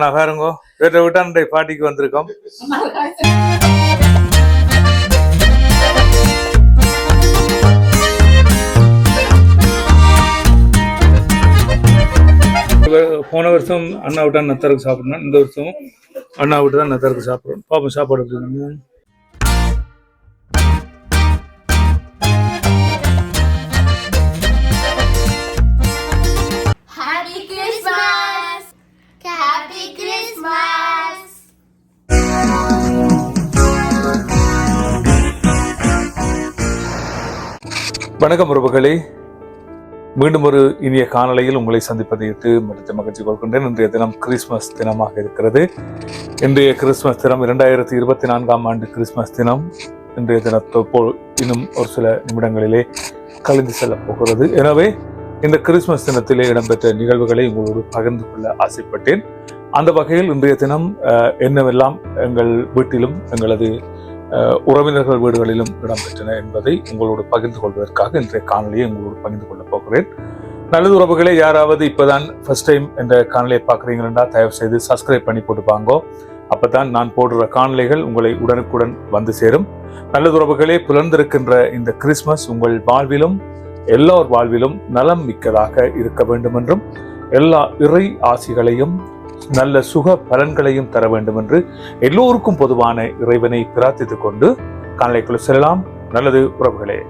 அண்ணா பாருங்கோ. வேற விட்டு அன்றைய பாட்டிக்கு வந்திருக்கோம். போன வருஷம் அண்ணா விட்டா நத்தருக்கு சாப்பிடணும் இந்த வருஷம் அண்ணா விட்டு தான் நத்தருக்கு சாப்பிட்றோம் பாப்போம் சாப்பாடு எப்படி வணக்கம் உறவுகளே. மீண்டும் ஒரு இனிய காணொலியில் உங்களை சந்திப்பதை இட்டு மகிழ்ச்சி கொள்கின்றேன். இன்றைய தினம் கிறிஸ்மஸ் தினமாக இருக்கிறது. இன்றைய கிறிஸ்மஸ் தினம் இரண்டாயிரத்தி இருபத்தி நான்காம் ஆண்டு கிறிஸ்மஸ் தினம். இன்றைய தினத்தை போல் இன்னும் ஒரு சில நிமிடங்களிலே கழிந்து செல்ல போகிறது. எனவே இந்த கிறிஸ்மஸ் தினத்திலே இடம்பெற்ற நிகழ்வுகளை உங்களோடு பகிர்ந்து கொள்ள ஆசைப்பட்டேன். அந்த வகையில் இன்றைய தினம் என்னவெல்லாம் எங்கள் வீட்டிலும் எங்களது உறவினர்கள் வீடுகளிலும் இடம்பெற்றன என்பதை உங்களோடு பகிர்ந்து கொள்வதற்காக இன்றைய காணொலியை உங்களோடு பகிர்ந்து கொள்ளப் போகிறேன். நல்லது உறவுகளே யாராவது இப்போதான் ஃபர்ஸ்ட் டைம் இந்த காணொலியை பார்க்குறீங்கன்னா தயவு செய்து சப்ஸ்கிரைப் பண்ணி போட்டுப்பாங்கோ அப்பதான் நான் போடுற காணொலிகள் உங்களை உடனுக்குடன் வந்து சேரும். நல்லது உறவுகளே புலர்ந்திருக்கின்ற இந்த கிறிஸ்மஸ் உங்கள் வாழ்விலும் எல்லோர் வாழ்விலும் நலம் மிக்கதாக இருக்க வேண்டும் என்றும் எல்லா இறை ஆசிகளையும் நல்ல சுக பலன்களையும் தர வேண்டும் என்று எல்லோருக்கும் பொதுவான இறைவனை பிரார்த்தித்துக் கொண்டு காணொலிக்குள் செல்லலாம். நல்லது உறவுகளே.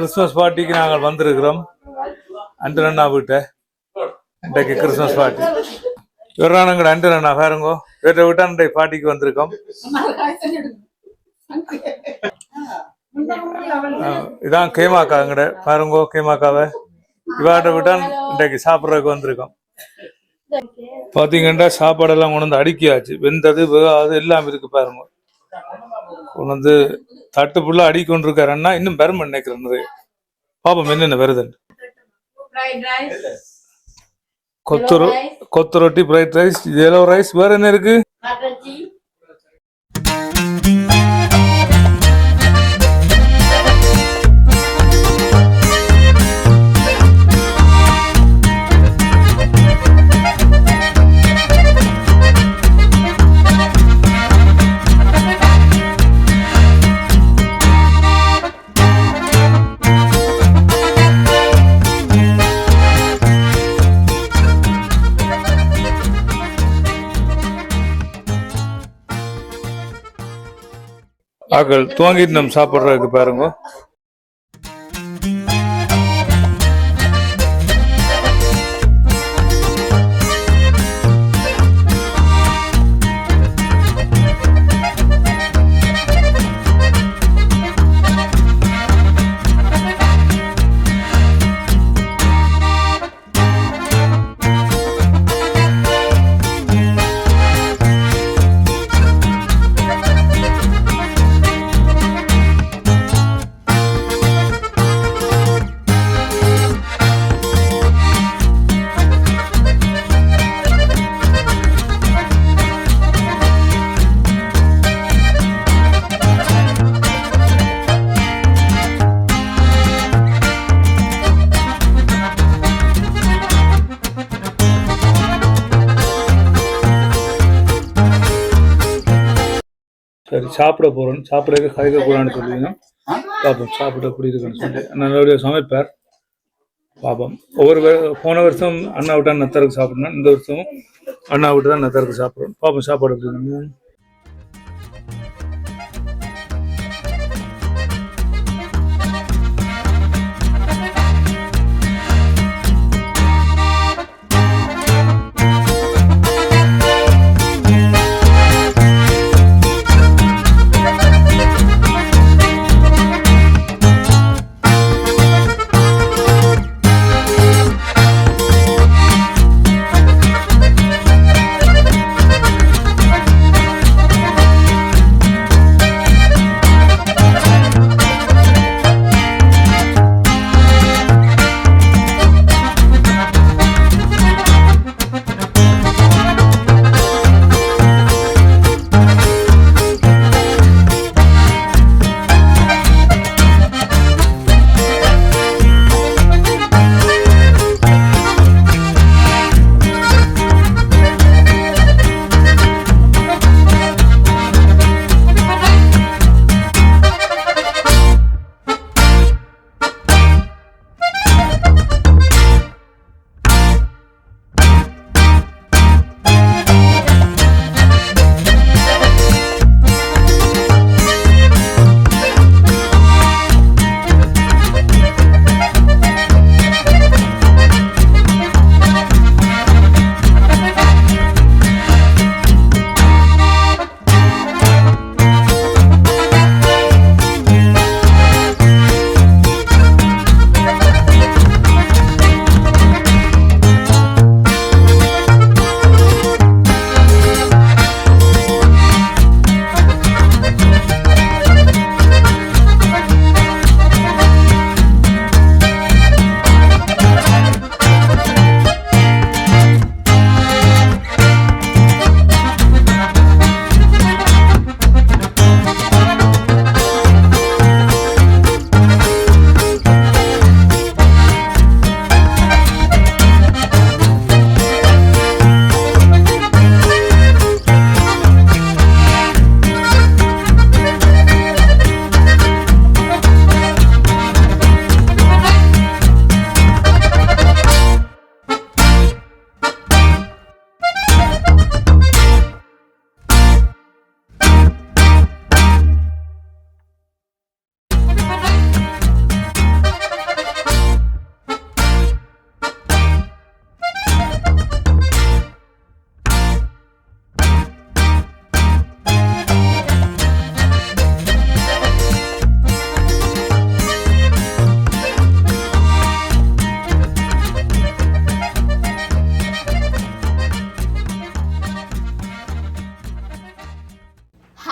கிறிஸ்மஸ் பார்ட்டிக்கு நாங்கள் வந்திருக்கிறோம். அண்டனண்ணா வீட்டை. இன்றைக்கு கிறிஸ்மஸ் பார்ட்டி இவரானங்கட அண்டனண்ணா பாருங்கோ வீட்டை விட்டு இன்றைக்கு பார்ட்டிக்கு வந்திருக்கோம். இதான் இதான் கேமாக்காங்கட பாருங்கோ கேமாக்காவை. இவாட்ட விட்டான் இன்றைக்கு சாப்பிட்றதுக்கு வந்திருக்கோம். பாத்தீங்கன்னா சாப்பாடெல்லாம் கொண்டு வந்து அடுக்கியாச்சு. வெந்தது வேகாது எல்லாம் இருக்கு பாருங்க. கொண்டு வந்து தட்டு ஃபுல்லா அடி கொண்டிருக்காரு அண்ணா. இன்னும் பெருமை நினைக்கிறேன் நிறைய பாப்போம் என்னென்ன வருதுன்னு. கொத்து கொத்து ரொட்டி ஃப்ரைட் ரைஸ் எல்லோ ரைஸ் வேற என்ன இருக்கு? ஆக்கள் துவங்கிட்டு நம்ம சாப்பிட்றதுக்கு பாருங்க. சாப்பிட போறோம் சாப்பிடறதுக்கு கதைக்க கூடாதுன்னு சொல்லுவீங்க பார்ப்போம் சாப்பிட எப்படி இருக்குன்னு சொல்லி நல்லபடியாக சமைப்பார் பார்ப்போம் ஒவ்வொரு போன வருஷம் அண்ணா விட்டா நத்தருக்கு சாப்பிடணும். இந்த வருஷமும் அண்ணா விட்டு தான் நத்தருக்கு சாப்பிட்றோம் பார்ப்போம் சாப்பாடு எப்படி.